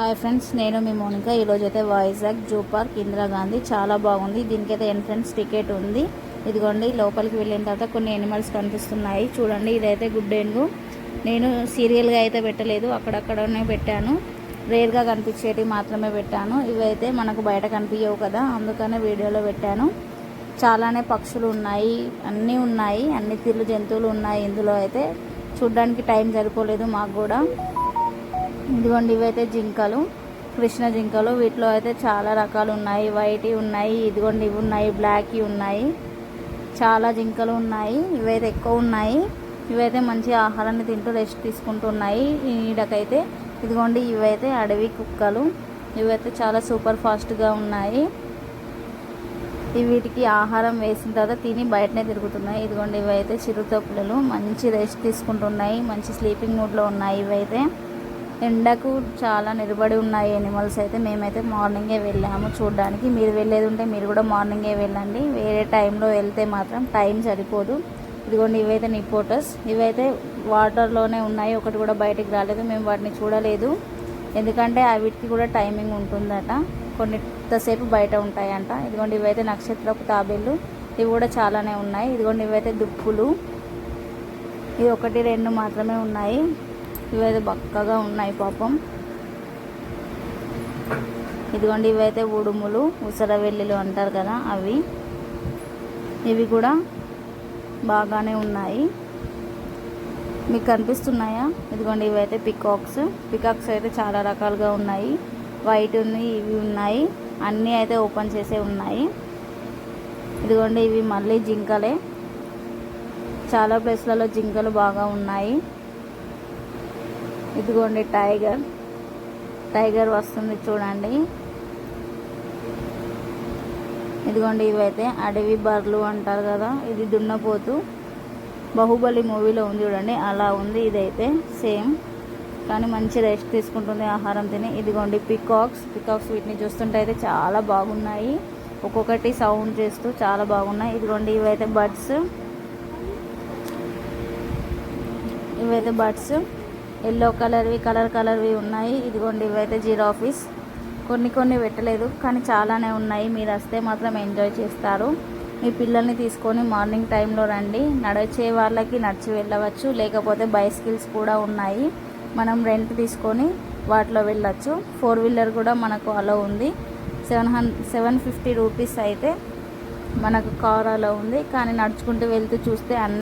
Hi friends నేను మీ Monica. ఈరోజు అయితే వైజాగ్ జూ పార్క్ ఇందిరాగాంధీ చాలా బాగుంది. దీనికైతే ఎంట్రన్స్ టికెట్ ఉంది. ఇదిగోండి లోపలికి వెళ్ళిన తర్వాత కొన్ని ఎనిమల్స్ కనిపిస్తున్నాయి. చూడండి ఇదైతే గుడ్ గుడ్డేనుగు నేను సీరియల్గా అయితే పెట్టలేదు. అక్కడక్కడనే పెట్టాను. రేర్గా కనిపించేటివి మాత్రమే పెట్టాను. ఇవైతే మనకు బయట కనిపించవు కదా. అందుకనే వీడియోలో పెట్టాను. చాలానే పక్షులు ఉన్నాయి. అన్నీ ఉన్నాయి. అన్ని తీర్లు జంతువులు ఉన్నాయి ఇందులో అయితే. చూడ్డానికి టైం సరిపోలేదు మాకు కూడా. ఇదిగోండి ఇవైతే జింకలు కృష్ణ జింకలు. వీటిలో అయితే చాలా రకాలు ఉన్నాయి. వైట్ ఉన్నాయి ఇదిగోండి ఇవి ఉన్నాయి బ్లాక్ ఉన్నాయి. చాలా జింకలు ఉన్నాయి. ఇవైతే ఎక్కువ ఉన్నాయి. ఇవైతే మంచి ఆహారాన్ని తింటూ రెస్ట్ తీసుకుంటున్నాయి. ఈ నీడకైతే ఇదిగోండి ఇవైతే అడవి కుక్కలు. ఇవైతే చాలా సూపర్ ఫాస్ట్గా ఉన్నాయి. వీటికి ఆహారం వేసిన తర్వాత తిని బయటనే తిరుగుతున్నాయి. ఇదిగోండి ఇవైతే చిరుతపులలు. మంచి రెస్ట్ తీసుకుంటున్నాయి. మంచి స్లీపింగ్ మూడ్లో ఉన్నాయి ఇవైతే. ఎండకు చాలా నిలబడి ఉన్నాయి ఎనిమల్స్ అయితే. మేమైతే మార్నింగే వెళ్ళాము చూడడానికి. మీరు వెళ్ళేది ఉంటే మీరు కూడా మార్నింగే వెళ్ళండి. వేరే టైంలో వెళ్తే మాత్రం టైం సరిపోదు. ఇదిగోండి ఇవైతే నిపోటస్ ఇవైతే వాటర్లోనే ఉన్నాయి. ఒకటి కూడా బయటికి రాలేదు. మేము వాటిని చూడలేదు. ఎందుకంటే అవిటికి కూడా టైమింగ్ ఉంటుందట. కొన్నింతసేపు బయట ఉంటాయంట. ఇదిగోండి ఇవైతే నక్షత్రపు తాబేళ్ళు ఇవి కూడా చాలానే ఉన్నాయి. ఇదిగోండి ఇవైతే దుప్పులు. ఇవి ఒకటి రెండు మాత్రమే ఉన్నాయి. ఇవైతే బక్కగా ఉన్నాయి పాపం. ఇదిగోండి ఇవైతే ఉడుములు ఉసరవెల్లిలు అంటారు కదా అవి. ఇవి కూడా బాగానే ఉన్నాయి. మీకు కనిపిస్తున్నాయా? ఇదిగోండి ఇవైతే పికాక్స్. పికాక్స్ అయితే చాలా రకాలుగా ఉన్నాయి. వైట్ ఉన్నాయి ఇవి ఉన్నాయి. అన్నీ అయితే ఓపెన్ చేసే ఉన్నాయి. ఇదిగోండి ఇవి మళ్ళీ జింకలే. చాలా ప్లేస్లలో జింకలు బాగా ఉన్నాయి. ఇదిగోండి టైగర్. టైగర్ వస్తుంది చూడండి. ఇదిగోండి ఇవైతే అడవి బర్లు అంటారు కదా ఇది దున్నపోతు. బాహుబలి మూవీలో ఉంది చూడండి అలా ఉంది ఇదైతే సేమ్. కానీ మంచి రెస్ట్ తీసుకుంటుంది ఆహారం తిని. ఇదిగోండి పికాక్స్. పికాక్స్ వీటిని చూస్తుంటే అయితే చాలా బాగున్నాయి. ఒక్కొక్కటి సౌండ్ చేస్తూ చాలా బాగున్నాయి. ఇదిగోండి ఇవైతే బర్డ్స్. ఇవైతే బర్డ్స్. ఎల్లో కలర్వి కలర్ కలర్వి ఉన్నాయి. ఇదిగోండి ఇవైతే జిరాఫీస్ కొన్ని కొన్ని పెట్టలేదు కానీ చాలానే ఉన్నాయి. మీరు వస్తే మాత్రం ఎంజాయ్ చేస్తారు. మీ పిల్లల్ని తీసుకొని మార్నింగ్ టైంలో రండి. నడిచే వాళ్ళకి నడిచి వెళ్ళవచ్చు. లేకపోతే బైసికిల్స్ కూడా ఉన్నాయి. మనం రెంట్ తీసుకొని వాటిలో వెళ్ళచ్చు. ఫోర్ వీలర్ కూడా మనకు అలో ఉంది. సెవెన్ హన్ సెవెన్ ఫిఫ్టీ రూపీస్ అయితే మనకు కార్ అలో ఉంది. కానీ నడుచుకుంటూ వెళ్తూ చూస్తే అన్ని